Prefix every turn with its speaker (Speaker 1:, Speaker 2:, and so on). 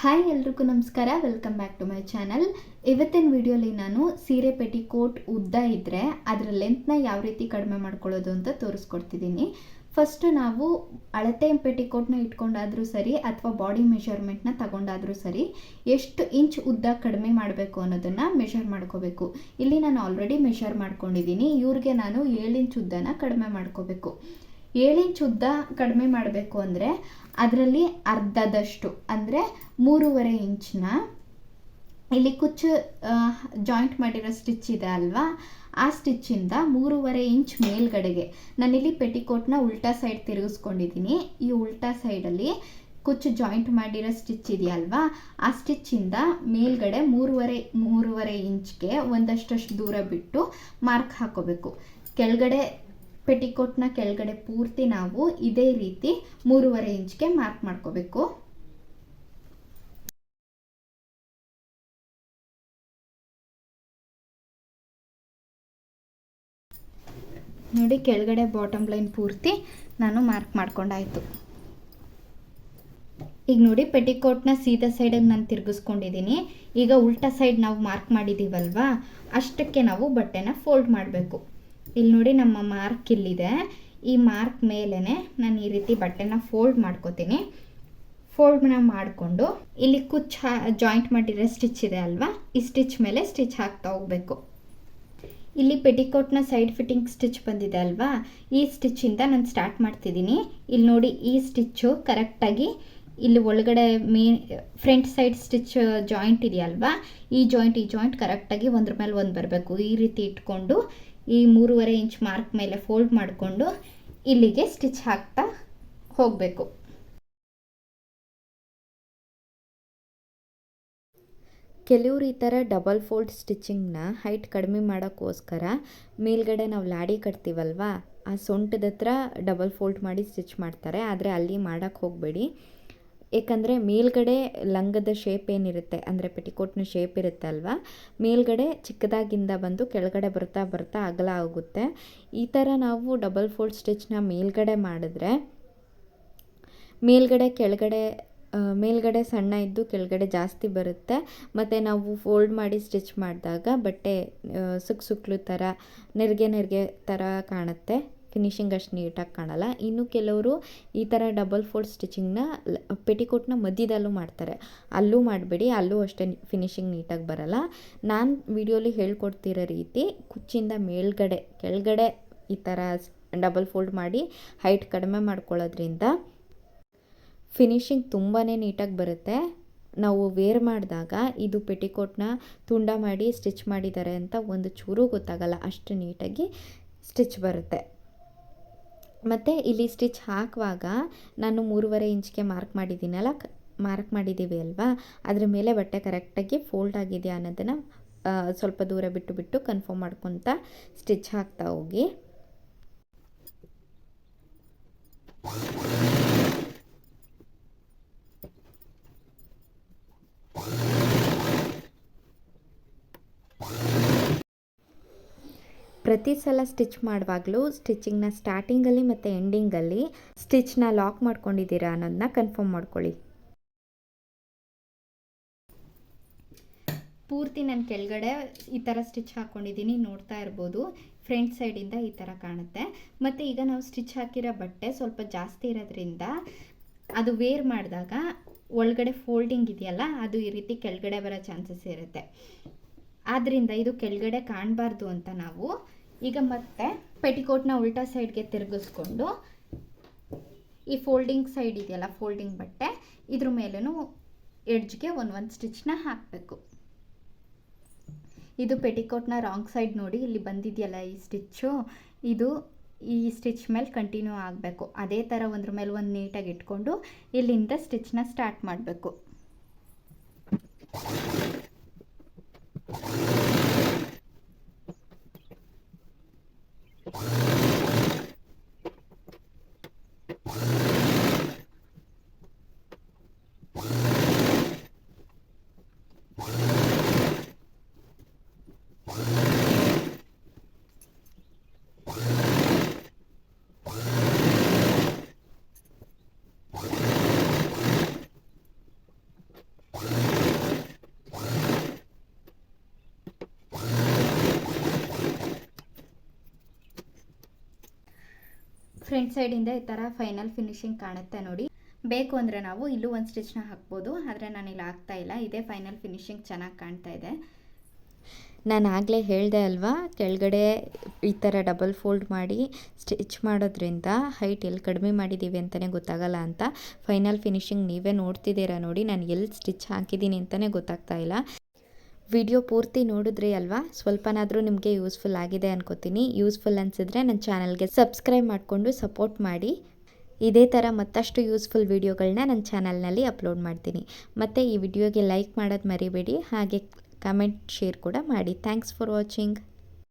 Speaker 1: Hi ಎಲ್ರಿಗೂ ನಮಸ್ಕಾರ welcome back to my channel ಇವತ್ತಿನ ವಿಡಿಯೋಲಿ ನಾನು ಸೀರೆ ಪೆಟಿಕೋಟ್ ಉದ್ದ ಇದ್ದರೆ ಅದರ ಲೆಂತ್ನ ಯಾವ ರೀತಿ ಕಡಿಮೆ ಮಾಡ್ಕೊಳ್ಳೋದು ಅಂತ ತೋರಿಸ್ಕೊಡ್ತಿದ್ದೀನಿ. ಫಸ್ಟ್ ನಾವು ಅಳತೆ ಪೆಟಿಕೋಟ್ನ ಇಟ್ಕೊಂಡಾದರೂ ಸರಿ ಅಥವಾ ಬಾಡಿ ಮೆಷರ್ಮೆಂಟ್ನ ತಗೊಂಡಾದರೂ ಸರಿ ಎಷ್ಟು ಇಂಚ್ ಉದ್ದ ಕಡಿಮೆ ಮಾಡಬೇಕು ಅನ್ನೋದನ್ನು ಮೆಷರ್ ಮಾಡ್ಕೋಬೇಕು. ಇಲ್ಲಿ ನಾನು ಆಲ್ರೆಡಿ ಮೆಷರ್ ಮಾಡ್ಕೊಂಡಿದ್ದೀನಿ. ಇವ್ರಿಗೆ ನಾನು ಏಳು ಇಂಚ್ ಉದ್ದನ ಕಡಿಮೆ ಮಾಡ್ಕೋಬೇಕು. ಏಳು ಇಂಚ್ ಉದ್ದ ಕಡಿಮೆ ಮಾಡಬೇಕು ಅಂದರೆ ಅದರಲ್ಲಿ ಅರ್ಧದಷ್ಟು, ಅಂದರೆ ಮೂರುವರೆ ಇಂಚನ್ನ ಇಲ್ಲಿ ಕುಚ್ಚು ಜಾಯಿಂಟ್ ಮಾಡಿರೋ ಸ್ಟಿಚ್ ಇದೆ ಅಲ್ವಾ? ಆ ಸ್ಟಿಚ್ಚಿಂದ ಮೂರುವರೆ ಇಂಚ್ ಮೇಲ್ಗಡೆಗೆ. ನಾನಿಲ್ಲಿ ಪೆಟಿಕೋಟ್ನ ಉಲ್ಟಾ ಸೈಡ್ ತಿರುಗಿಸ್ಕೊಂಡಿದ್ದೀನಿ. ಈ ಉಲ್ಟಾ ಸೈಡಲ್ಲಿ ಕುಚ್ಚು ಜಾಯಿಂಟ್ ಮಾಡಿರೋ ಸ್ಟಿಚ್ ಇದೆಯಲ್ವಾ ಆ ಸ್ಟಿಚ್ಚಿಂದ ಮೇಲ್ಗಡೆ ಮೂರುವರೆ ಮೂರುವರೆ ಇಂಚ್ಗೆ ಒಂದಷ್ಟಷ್ಟು ದೂರ ಬಿಟ್ಟು ಮಾರ್ಕ್ ಹಾಕೋಬೇಕು. ಕೆಳಗಡೆ ಪೆಟಿಕೋಟ್ನ ಕೆಳಗಡೆ ಪೂರ್ತಿ ನಾವು ಇದೇ ರೀತಿ ಮೂರುವರೆ ಇಂಚ್ಗೆ ಮಾರ್ಕ್ ಮಾಡ್ಕೋಬೇಕು. ನೋಡಿ, ಕೆಳಗಡೆ ಬಾಟಮ್ ಲೈನ್ ಪೂರ್ತಿ ನಾನು ಮಾರ್ಕ್ ಮಾಡ್ಕೊಂಡಾಯ್ತು. ಈಗ ನೋಡಿ, ಪೆಟಿಕೋಟ್ನ ಸೀದಾ ಸೈಡಿಗೆ ನಾನು ತಿರುಗಿಸ್ಕೊಂಡಿದ್ದೀನಿ ಈಗ ಉಲ್ಟಾ ಸೈಡ್ ನಾವು ಮಾರ್ಕ್ ಮಾಡಿದ್ದೀವಲ್ವಾ ಅಷ್ಟಕ್ಕೆ ನಾವು ಬಟ್ಟೆನ ಫೋಲ್ಡ್ ಮಾಡಬೇಕು. ಇಲ್ಲಿ ನೋಡಿ ನಮ್ಮ ಮಾರ್ಕ್ ಇಲ್ಲಿದೆ. ಈ ಮಾರ್ಕ್ ಮೇಲೇ ನಾನು ಈ ರೀತಿ ಬಟ್ಟೆನ ಫೋಲ್ಡ್ ಮಾಡ್ಕೋತೀನಿ. ಫೋಲ್ಡ್ನ ಮಾಡಿಕೊಂಡು ಇಲ್ಲಿ ಕುಚ್ ಜಾಯಿಂಟ್ ಮಾಡಿರೋ ಸ್ಟಿಚ್ ಇದೆ ಅಲ್ವಾ? ಈ ಸ್ಟಿಚ್ ಮೇಲೆ ಸ್ಟಿಚ್ ಹಾಕ್ತಾ ಹೋಗಬೇಕು. ಇಲ್ಲಿ ಪೆಟಿಕೋಟ್ನ ಸೈಡ್ ಫಿಟ್ಟಿಂಗ್ ಸ್ಟಿಚ್ ಬಂದಿದೆ ಅಲ್ವಾ? ಈ ಸ್ಟಿಚ್ಚಿಂದ ನಾನು ಸ್ಟಾರ್ಟ್ ಮಾಡ್ತಿದ್ದೀನಿ. ಇಲ್ಲಿ ನೋಡಿ ಈ ಸ್ಟಿಚ್ಚು ಕರೆಕ್ಟಾಗಿ ಇಲ್ಲಿ ಒಳಗಡೆ main front side stitch joint ಇದೆಯಲ್ವಾ? ಈ ಜಾಯಿಂಟ್ ಈ ಜಾಯಿಂಟ್ ಕರೆಕ್ಟಾಗಿ ಒಂದ್ರ ಮೇಲೆ ಒಂದು ಬರಬೇಕು. ಈ ರೀತಿ ಇಟ್ಕೊಂಡು ಈ ಮೂರುವರೆ ಇಂಚ್ ಮಾರ್ಕ್ ಮೇಲೆ ಫೋಲ್ಡ್ ಮಾಡಿಕೊಂಡು ಇಲ್ಲಿಗೆ ಸ್ಟಿಚ್ ಹಾಕ್ತಾ ಹೋಗಬೇಕು. ಕೆಲವ್ರು ಈ ಥರ ಡಬಲ್ ಫೋಲ್ಡ್ ಸ್ಟಿಚಿಂಗ್ನ ಹೈಟ್ ಕಡಿಮೆ ಮಾಡೋಕ್ಕೋಸ್ಕರ ಮೇಲ್ಗಡೆ ನಾವು ಲಾಡಿ ಕಟ್ತೀವಲ್ವಾ, ಆ ಸೊಂಟದ ಹತ್ರ ಡಬಲ್ ಫೋಲ್ಡ್ ಮಾಡಿ ಸ್ಟಿಚ್ ಮಾಡ್ತಾರೆ, ಆದರೆ ಅಲ್ಲಿ ಮಾಡೋಕ್ಕೆ ಹೋಗಬೇಡಿ. ಏಕೆಂದರೆ ಮೇಲ್ಗಡೆ ಲಂಗದ ಶೇಪ್ ಏನಿರುತ್ತೆ, ಅಂದರೆ ಪೆಟಿಕೋಟ್ನ ಶೇಪ್ ಇರುತ್ತೆ ಅಲ್ವಾ? ಮೇಲ್ಗಡೆ ಚಿಕ್ಕದಾಗಿಂದ ಬಂದು ಕೆಳಗಡೆ ಬರ್ತಾ ಬರ್ತಾ ಅಗಲ ಆಗುತ್ತೆ. ಈ ಥರ ನಾವು ಡಬಲ್ ಫೋಲ್ಡ್ ಸ್ಟಿಚ್ನ ಮೇಲ್ಗಡೆ ಮಾಡಿದ್ರೆ, ಮೇಲ್ಗಡೆ, ಕೆಳಗಡೆ ಮೇಲ್ಗಡೆ ಸಣ್ಣ ಇದ್ದು ಕೆಳಗಡೆ ಜಾಸ್ತಿ ಬರುತ್ತೆ. ಮತ್ತು ನಾವು ಫೋಲ್ಡ್ ಮಾಡಿ ಸ್ಟಿಚ್ ಮಾಡಿದಾಗ ಬಟ್ಟೆ ಸುಕ್ ಸುಕ್ಲು ಥರ ನೆರಿಗೆ ನೆರಿಗೆ ಥರ ಕಾಣುತ್ತೆ. ಫಿನಿಶಿಂಗ್ ಅಷ್ಟು ನೀಟಾಗಿ ಕಾಣಲ್ಲ. ಇನ್ನು ಕೆಲವರು ಈ ಥರ ಡಬಲ್ ಫೋಲ್ಡ್ ಸ್ಟಿಚಿಂಗ್ನ ಪೆಟಿಕೋಟ್ನ ಮಧ್ಯದಲ್ಲೂ ಮಾಡ್ತಾರೆ. ಅಲ್ಲೂ ಮಾಡಬೇಡಿ, ಅಲ್ಲೂ ಅಷ್ಟೇ ಫಿನಿಶಿಂಗ್ ನೀಟಾಗಿ ಬರಲ್ಲ. ನಾನು ವಿಡಿಯೋಲಿ ಹೇಳ್ಕೊಡ್ತಿರೋ ರೀತಿ ಕುಚ್ಚಿಂದ ಮೇಲ್ಗಡೆ, ಕೆಳಗಡೆ ಈ ಥರ ಡಬಲ್ ಫೋಲ್ಡ್ ಮಾಡಿ ಹೈಟ್ ಕಡಿಮೆ ಮಾಡ್ಕೊಳ್ಳೋದ್ರಿಂದ ಫಿನಿಶಿಂಗ್ ತುಂಬಾ ನೀಟಾಗಿ ಬರುತ್ತೆ. ನಾವು ವೇರ್ ಮಾಡಿದಾಗ ಇದು ಪೆಟಿಕೋಟ್ನ ತುಂಡ ಮಾಡಿ ಸ್ಟಿಚ್ ಮಾಡಿದ್ದಾರೆ ಅಂತ ಒಂದು ಚೂರು ಗೊತ್ತಾಗಲ್ಲ. ಅಷ್ಟು ನೀಟಾಗಿ ಸ್ಟಿಚ್ ಬರುತ್ತೆ. ಮತ್ತು ಇಲ್ಲಿ ಸ್ಟಿಚ್ ಹಾಕುವಾಗ ನಾನು ಮೂರುವರೆ ಇಂಚ್ಗೆ ಮಾರ್ಕ್ ಮಾಡಿದ್ದೀನಲ್ಲ ಮಾರ್ಕ್ ಮಾಡಿದ್ದೀವಿ ಅಲ್ವಾ? ಅದ್ರ ಮೇಲೆ ಬಟ್ಟೆ ಕರೆಕ್ಟಾಗಿ ಫೋಲ್ಡ್ ಆಗಿದೆಯಾ ಅನ್ನೋದನ್ನು ಸ್ವಲ್ಪ ದೂರ ಬಿಟ್ಟು ಬಿಟ್ಟು ಕನ್ಫರ್ಮ್ ಮಾಡ್ಕೊತ ಸ್ಟಿಚ್ ಹಾಕ್ತಾ ಹೋಗಿ. ಪ್ರತಿ ಸಲ ಸ್ಟಿಚ್ ಮಾಡುವಾಗಲೂ ಸ್ಟಿಚಿಂಗ್ನ ಸ್ಟಾರ್ಟಿಂಗಲ್ಲಿ ಮತ್ತು ಎಂಡಿಂಗಲ್ಲಿ ಸ್ಟಿಚ್ನ ಲಾಕ್ ಮಾಡ್ಕೊಂಡಿದ್ದೀರಾ ಅನ್ನೋದನ್ನ ಕನ್ಫರ್ಮ್ ಮಾಡ್ಕೊಳ್ಳಿ. ಪೂರ್ತಿ ನಾನು ಕೆಳಗಡೆ ಈ ಥರ ಸ್ಟಿಚ್ ಹಾಕ್ಕೊಂಡಿದ್ದೀನಿ ನೋಡ್ತಾ ಇರ್ಬೋದು. ಫ್ರಂಟ್ ಸೈಡಿಂದ ಈ ಥರ ಕಾಣುತ್ತೆ. ಮತ್ತು ಈಗ ನಾವು ಸ್ಟಿಚ್ ಹಾಕಿರೋ ಬಟ್ಟೆ ಸ್ವಲ್ಪ ಜಾಸ್ತಿ ಇರೋದ್ರಿಂದ ಅದು ವೇರ್ ಮಾಡಿದಾಗ ಒಳಗಡೆ ಫೋಲ್ಡಿಂಗ್ ಇದೆಯಲ್ಲ, ಅದು ಈ ರೀತಿ ಕೆಳಗಡೆ ಬರೋ ಚಾನ್ಸಸ್ ಇರುತ್ತೆ. ಆದ್ದರಿಂದ ಇದು ಕೆಳಗಡೆ ಕಾಣಬಾರ್ದು ಅಂತ ನಾವು ಈಗ ಮತ್ತೆ ಪೆಟಿಕೋಟ್ನ ಉಲ್ಟಾ ಸೈಡ್ಗೆ ತಿರುಗಿಸ್ಕೊಂಡು ಈ ಫೋಲ್ಡಿಂಗ್ ಸೈಡ್ ಇದೆಯಲ್ಲ, ಫೋಲ್ಡಿಂಗ್ ಬಟ್ಟೆ, ಇದ್ರ ಮೇಲೂ ಎಡ್ಜ್ಗೆ ಒಂದು ಒಂದು ಸ್ಟಿಚ್ನ ಹಾಕಬೇಕು. ಇದು ಪೆಟಿಕೋಟ್ನ ರಾಂಗ್ ಸೈಡ್ ನೋಡಿ, ಇಲ್ಲಿ ಬಂದಿದೆಯಲ್ಲ ಈ ಸ್ಟಿಚ್ಚು, ಇದು ಈ ಸ್ಟಿಚ್ ಮೇಲೆ ಕಂಟಿನ್ಯೂ ಆಗಬೇಕು. ಅದೇ ಥರ ಒಂದ್ರ ಮೇಲೆ ಒಂದು ನೀಟಾಗಿ ಇಟ್ಕೊಂಡು ಇಲ್ಲಿಂದ ಸ್ಟಿಚ್ನ ಸ್ಟಾರ್ಟ್ ಮಾಡಬೇಕು. ಫ್ರಂಟ್ ಸೈಡಿಂದ ಈ ಥರ ಫೈನಲ್ ಫಿನಿಶಿಂಗ್ ಕಾಣುತ್ತೆ ನೋಡಿ. ಬೇಕು ಅಂದರೆ ನಾವು ಇಲ್ಲೂ ಒಂದು ಸ್ಟಿಚ್ನ ಹಾಕ್ಬೋದು, ಆದರೆ ಇಲ್ಲಿ ಹಾಕ್ತಾ ಇಲ್ಲ. ಇದೇ ಫೈನಲ್ ಫಿನಿಶಿಂಗ್ ಚೆನ್ನಾಗಿ ಕಾಣ್ತಾ ಇದೆ.
Speaker 2: ನಾನು ಆಗಲೇ ಹೇಳಿದೆ ಅಲ್ವಾ, ಕೆಳಗಡೆ ಈ ಥರ ಡಬಲ್ ಫೋಲ್ಡ್ ಮಾಡಿ ಸ್ಟಿಚ್ ಮಾಡೋದ್ರಿಂದ ಹೈಟ್ ಎಲ್ಲಿ ಕಡಿಮೆ ಮಾಡಿದ್ದೀವಿ ಅಂತಲೇ ಗೊತ್ತಾಗಲ್ಲ ಅಂತ. ಫೈನಲ್ ಫಿನಿಶಿಂಗ್ ನೀವೇ ನೋಡ್ತಿದ್ದೀರಾ ನೋಡಿ, ನಾನು ಎಲ್ಲಿ ಸ್ಟಿಚ್ ಹಾಕಿದ್ದೀನಿ ಅಂತಲೇ ಗೊತ್ತಾಗ್ತಾ ಇಲ್ಲ. ವಿಡಿಯೋ ಪೂರ್ತಿ ನೋಡಿದ್ರಿ ಅಲ್ವಾ? ಸ್ವಲ್ಪನಾದರೂ ನಿಮಗೆ ಯೂಸ್ಫುಲ್ ಆಗಿದೆ ಅನ್ಕೋತೀನಿ. ಯೂಸ್ಫುಲ್ ಅನಿಸಿದ್ರೆ ನನ್ನ ಚಾನಲ್ಗೆ ಸಬ್ಸ್ಕ್ರೈಬ್ ಮಾಡಿಕೊಂಡು ಸಪೋರ್ಟ್ ಮಾಡಿ. ಇದೇ ಥರ ಮತ್ತಷ್ಟು ಯೂಸ್ಫುಲ್ ವೀಡಿಯೋಗಳನ್ನ ನನ್ನ ಚಾನಲ್ನಲ್ಲಿ ಅಪ್ಲೋಡ್ ಮಾಡ್ತೀನಿ. ಮತ್ತು ಈ ವಿಡಿಯೋಗೆ ಲೈಕ್ ಮಾಡೋದು ಮರಿಬೇಡಿ. ಹಾಗೆ ಕಮೆಂಟ್, ಶೇರ್ ಕೂಡ ಮಾಡಿ. Thanks for watching.